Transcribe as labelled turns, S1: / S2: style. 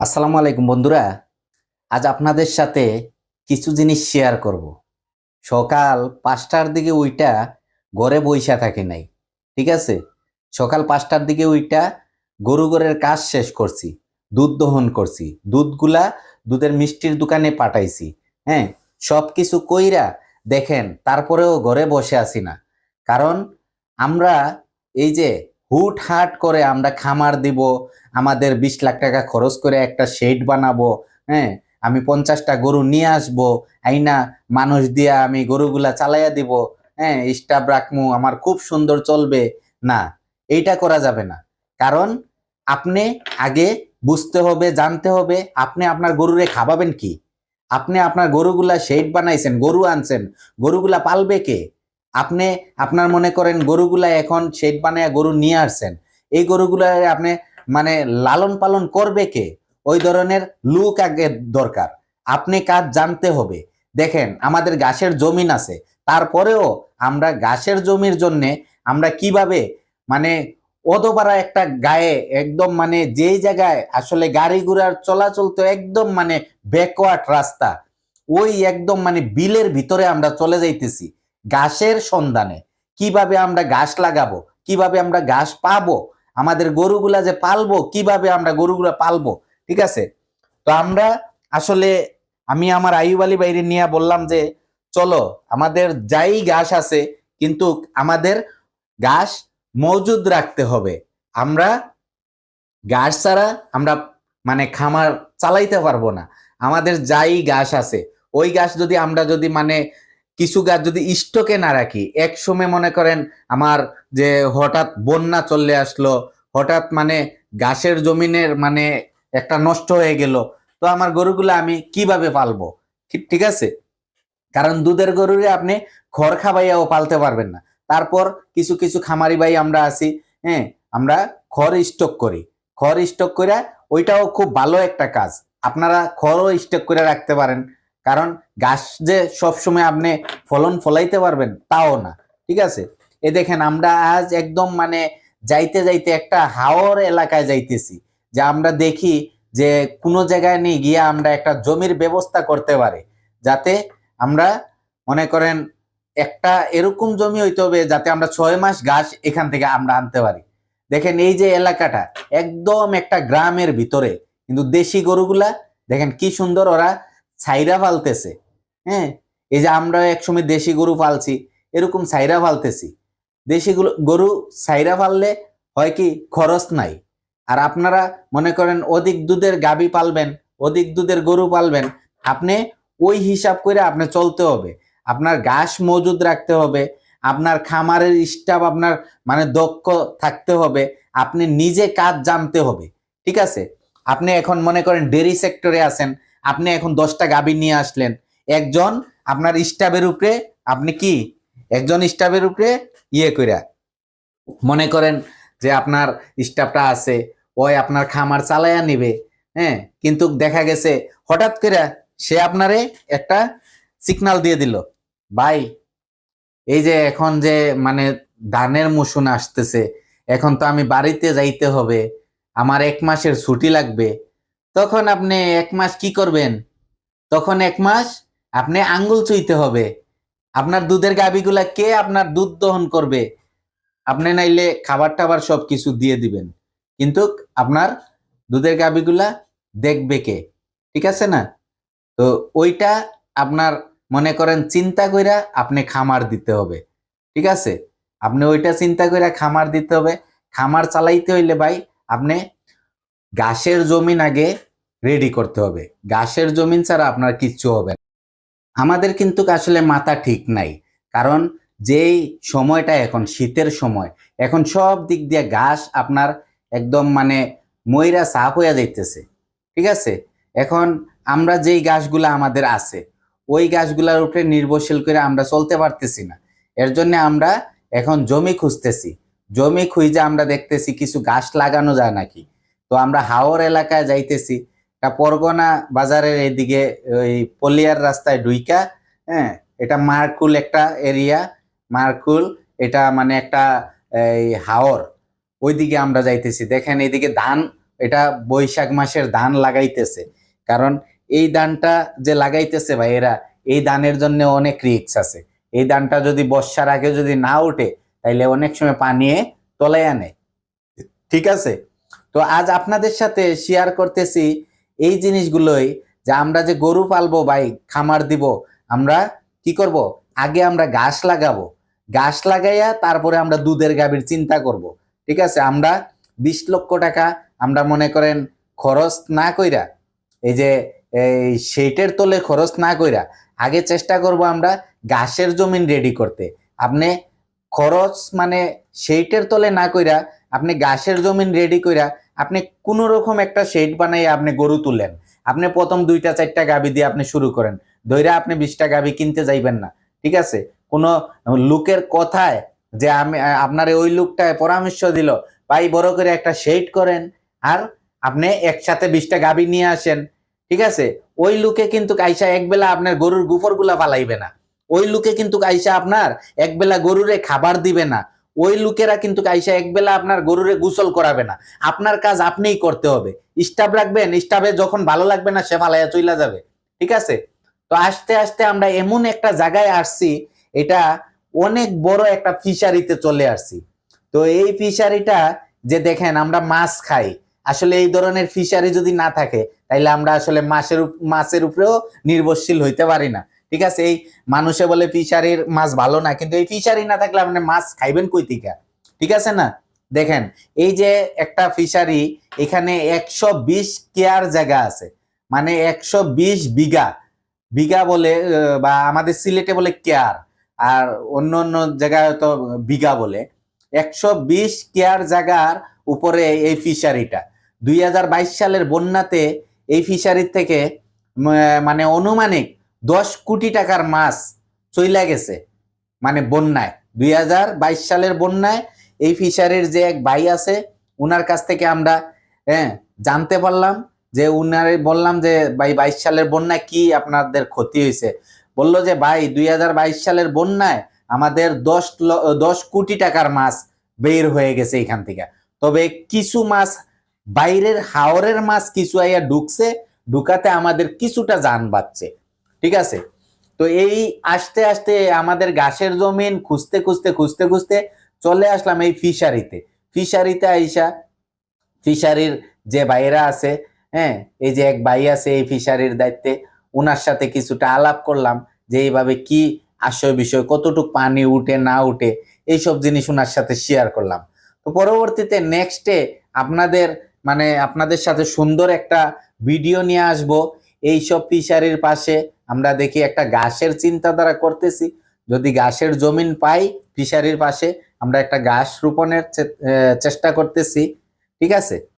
S1: আসসালামু আলাইকুম বন্ধুরা। আজ আপনাদের সাথে কিছু জিনিস শেয়ার করব। সকাল পাঁচটার দিকে ওইটা ঘরে বইসা থাকে নাই, ঠিক আছে? সকাল পাঁচটার দিকে ওইটা গরু গরের কাজ শেষ করছি, দুধ দহন করছি, দুধগুলা দুধের মিষ্টির দোকানে পাঠাইছি হ্যাঁ? সব কিছু কইরা দেখেন, তারপরেও ঘরে বসে আসি না। কারণ আমরা এই যে হুট হাট করে আমরা খামার দিব আমাদের বিশ লাখ টাকা খরচ করে একটা শেড বানাবো হ্যাঁ? আমি পঞ্চাশটা গরু নিয়ে আসব, আইনা মানুষ দিয়া আমি গরুগুলা চালাইয়া দিব হ্যাঁ? স্টাফ রাখমু, আমার খুব সুন্দর চলবে। না, এইটা করা যাবে না। কারণ আপনি আগে বুঝতে হবে, জানতে হবে, আপনি আপনার গরুরে খাওয়াবেন কি? আপনি আপনার গরুগুলা শেড বানাইছেন, গরু আনছেন, গরুগুলা পালবে কে? আপনি আপনার মনে করেন গরুগুলা এখন শেড বানায় গরু নিয়ে আসছেন। এই গরুগুলা আপনি মানে লালন পালন করবে কে? ওই ধরনের লুক আগে দরকার। আপনি কাজ জানতে হবে। দেখেন, আমাদের গাছের জমিন আছে। তারপরেও আমরা গাছের জমির জন্য আমরা কীভাবে মানে অতপাড়া একটা গায়ে একদম মানে যেই জায়গায় আসলে গাড়ি ঘোড়ার চলাচল তো একদম মানে ব্যাকওয়ার্ড রাস্তা, ওই একদম মানে বিলের ভিতরে আমরা চলে যাইতেছি ঘাসের সন্ধানে। কীভাবে আমরা ঘাস লাগাবো? কীভাবে আমরা ঘাস পাবো? আমাদের গরুগুলা যে পালবো, কীভাবে আমরা গরুগুলা পালবো, ঠিক আছে? তো আমরা আসলে, আমি আমার আইব আলী বাইরে নিয়ে বললাম যে, চলো, আমাদের যাই ঘাস আছে, কিন্তু আমাদের ঘাস মজুদ রাখতে হবে। আমরা ঘাস ছাড়া আমরা মানে খামার চালাইতে পারব না। আমাদের যাই ঘাস আছে, ওই ঘাস যদি আমরা যদি মানে কিছু গাছ যদি স্টকে না রাখি, এক সময় মনে করেন আমার যে হঠাৎ বন্যা চলে আসলো, হঠাৎ মানে গাছের জমিনের মানে একটা নষ্ট হয়ে গেল, তো আমার গরুগুলো আমি কীভাবে পালবো? ঠিক ঠিক আছে? কারণ দুধের গরুরে আপনি খড় খাবাইয়াও পালতে পারবেন না। তারপর কিছু কিছু খামারি ভাই আমরা আছি হ্যাঁ আমরা খড় স্টক করি। খড় স্টক করে ওইটাও খুব ভালো একটা কাজ। আপনারা খড়ও স্টক করে রাখতে পারেন। কারণ গাছ যে সবসময় আপনি ফলন ফলাইতে পারবেন, তাও না। ঠিক আছে? এ দেখেন, আমরা আজ একদম মানে যাইতে যাইতে একটা হাওর এলাকায় যাইতেছি, যে আমরা দেখি যে কোনো জায়গায় নিয়ে গিয়ে আমরা একটা জমির ব্যবস্থা করতে পারি, যাতে আমরা মনে করেন একটা এরকম জমি হইতে হবে যাতে আমরা ছয় মাস ঘাস এখান থেকে আমরা আনতে পারি। দেখেন, এই যে এলাকাটা একদম একটা গ্রামের ভিতরে, কিন্তু দেশি গরুগুলা, দেখেন কি সুন্দর ওরা ছাইরা ফালতেছে হ্যাঁ? এই যে আমরা একসময় দেশি গরু পালছি এরকম ছাইরা ফালতেছি। দেশি গরু ছাইরা ফাললে হয় কি, খরচ নাই। আর আপনারা মনে করেন অধিক দুধের গাবি পালবেন, অধিক দুধের গরু পালবেন, আপনি ওই হিসাব করে আপনি চলতে হবে। আপনার ঘাস মজুদ রাখতে হবে, আপনার খামারের স্টাফ আপনার মানে দক্ষ থাকতে হবে, আপনি নিজে কাজ জানতে হবে, ঠিক আছে? আপনি এখন মনে করেন ডেরি সেক্টরে আছেন আপনি এখন দশটা গাবি নিয়ে আসলেন। একজন আপনার স্টাফের উপরে, আপনি কি? একজন স্টাফের উপরে ইয়ে কইরা। মনে করেন যে আপনার স্টাফটা আছে, ওই আপনার খামার চালাইয়া নিবে হ্যাঁ? কিন্তু দেখা গেছে হঠাৎ করে সে আপনারে একটা সিগনাল দিয়ে দিল। ভাই, এই যে এখন যে মানে ধানের মৌসুম আসতেছে, এখন তো আমি বাড়িতে যাইতে হবে, আমার এক মাসের ছুটি লাগবে তখন আপনি এক মাস কি করবেন? তখন এক মাস আপনি আঙ্গুল চুইতে হবে। আপনার দুধের গাবিগুলা কে আপনার দুধ দহন করবে? আপনি নাইলে খাবার টাবার সব কিছু দিয়ে দিবেন। কিন্তু আপনার দুধের গাবিগুলা দেখবে কে? ঠিক আছে না? তো ওইটা আপনার মনে করেন চিন্তা কইরা আপনি খামার দিতে হবে। ঠিক আছে? আপনি ওইটা চিন্তা কইরা খামার দিতে হবে। খামার চালাইতে হইলে ভাই আপনি ঘাসের জমিন আগে রেডি করতে হবে। ঘাসের জমিন ছাড়া আপনার কিচ্ছু হবে না। আমাদের কিন্তু আসলে মাথা ঠিক নাই। কারণ যেই সময়টা এখন, শীতের সময়, এখন সব দিক দিয়ে ঘাস আপনার একদম মানে ময়রা সাফ হইয়া যাইতেছে। ঠিক আছে? এখন আমরা যেই গাছগুলা আমাদের আছে, ওই গাছগুলার উপরে নির্ভরশীল করে আমরা চলতে পারতেছি না। এর জন্য আমরা এখন জমি খুঁজতেছি। জমি খুঁজে আমরা দেখতেছি কিছু গাছ লাগানো যায় নাকি। তো আমরা হাওর এলাকায় যাইতেছি এটা পরগনা বাজারের এদিকে ওই পলিয়ার রাস্তায় ডুইকা হ্যাঁ এটা মারকুল একটা এরিয়া, মারকুল, এটা মানে একটা, এই হাওর, ওইদিকে আমরা যাইতেছি। দেখেন এদিকে ধান, এটা বৈশাখ মাসের ধান লাগাইতেছে। কারণ এই ধানটা যে লাগাইতেছে ভাই এরা এই ধানের জন্য অনেক রিক্স আছে। এই ধানটা যদি বর্ষার আগে যদি না ওঠে, তাইলে অনেক সময় পানিয়ে তলায় আনে। ঠিক আছে? তো আজ আপনাদের সাথে শেয়ার করতেছি এই জিনিসগুলোই যে আমরা যে গরু পালবো ভাই, খামার দিব, আমরা কি করব? আগে আমরা ঘাস লাগাবো। ঘাস লাগাইয়া তারপরে আমরা দুধের গাভীর চিন্তা করব। ঠিক আছে? আমরা বিশ লক্ষ টাকা আমরা মনে করেন খরচ না কইরা, এই যে, এই সেইটের তোলে খরচ না কইরা, আগে চেষ্টা করব আমরা ঘাসের জমিন রেডি করতে। আপনি খরচ মানে সেইটের তলে না কইরা আপনি ঘাসের জমিন রেডি কইরা আপনি কোনো রকম একটা শেড বানাইয়া আপনি গরু তুলেন আপনি প্রথম দুইটা, চারটা গাবি দিয়ে আপনি শুরু করেন। দইরা আপনি বিশটা গাবি কিনতে যাইবেন না, ঠিক আছে? কোনো লোকের কথায় যে আমি, আপনার ওই লোকটায় পরামর্শ দিল, ভাই বড় করে একটা শেড করেন আর আপনি একসাথে বিশটা গাবি নিয়ে আসেন, ঠিক আছে? ওই লোকে কিন্তু আইসা একবেলা আপনার গরুর গুফরগুলা ফালাইবে না। ওই লোকে কিন্তু আইসা আপনার একবেলা গরুরে খাবার দিবে না। ওই লোকেরা কিন্তু আইসা একবেলা আপনার গরুরে গোসল করাবে না। আপনার কাজ আপনিই করতে হবে। স্টাফ রাখবেন, স্টাফে যখন ভালো লাগবে না, সে ফালাইয়া চইলা যাবে। ঠিক আছে? তো আস্তে আস্তে আমরা এমন একটা জায়গায় আসছি, এটা অনেক বড় একটা ফিশারিতে চলে আসছি। তো এই ফিশারিটা যে দেখেন, আমরা মাছ খাই। আসলে এই ধরনের ফিশারি যদি না থাকে, তাইলে আমরা আসলে মাছের মাছের উপরেও নির্ভরশীল হইতে পারি না। ঠিক আছে? এই মানুষে বলে ফিশারির মাছ ভালো না, কিন্তু এই ফিশারি না থাকলে আপনি মাছ খাইবেন কই থেকে? ঠিক আছে না? দেখেন, এই যে একটা ফিশারি, এখানে একশো বিশ কেয়ার জায়গা আছে। মানে একশো বিশ বিঘা। বিঘা বলে বা আমাদের সিলেটে বলে কেয়ার, আর অন্য অন্য জায়গায় তো বিঘা বলে। একশো বিশ কেয়ার জায়গার উপরে এই ফিশারিটা। দুই হাজার বাইশ সালের বন্যাতে এই ফিশারির থেকে মানে অনুমানিক দশ কোটি টাকার মাছ চইলা গেছে মানে বন্যায়। দুই হাজার বাইশ সালের বন্যায় এই ফিশারির যে এক ভাই আছে, উনার কাছ থেকে আমরা হ্যাঁ জানতে পারলাম যে উনারে বললাম যে, ভাই, বাইশ সালের বন্যায় কি আপনাদের ক্ষতি হয়েছে? বলল যে, ভাই, দুই হাজার বাইশ সালের বন্যায় আমাদের দশ দশ কোটি টাকার মাছ বের হয়ে গেছে এখান থেকে। তবে কিছু মাছ বাইরের হাওরের মাছ কিছু আইয়া ঢুকছে, ঢুকাতে আমাদের কিছুটা যান বাঁচছে। ঠিক আছে? তো এই আস্তে আস্তে আমাদের ঘাসের জমিন খুঁজতে খুঁজতে খুঁজতে খুঁজতে চলে আসলাম এই ফিশারিতে। ফিশারিতে আইসা ফিশারির যে ভাইরা আছে হ্যাঁ এই যে এক ভাই আছে এই ফিশারির দায়িত্বে ওনার সাথে কিছুটা আলাপ করলাম যে এইভাবে কি আশয় বিষয়, কতটুকু পানি উঠে না উঠে, এইসব জিনিস ওনার সাথে শেয়ার করলাম। তো পরবর্তীতে নেক্সটে আপনাদের মানে আপনাদের সাথে সুন্দর একটা ভিডিও নিয়ে আসব। এইসব ফিশারির পাশে আমরা দেখি একটা ঘাসের চিন্তাধারা করতেছি। যদি গাছের জমিন পাই, ফিশারির পাশে আমরা একটা গাছ রোপণের চেষ্টা করতেছি। ঠিক আছে?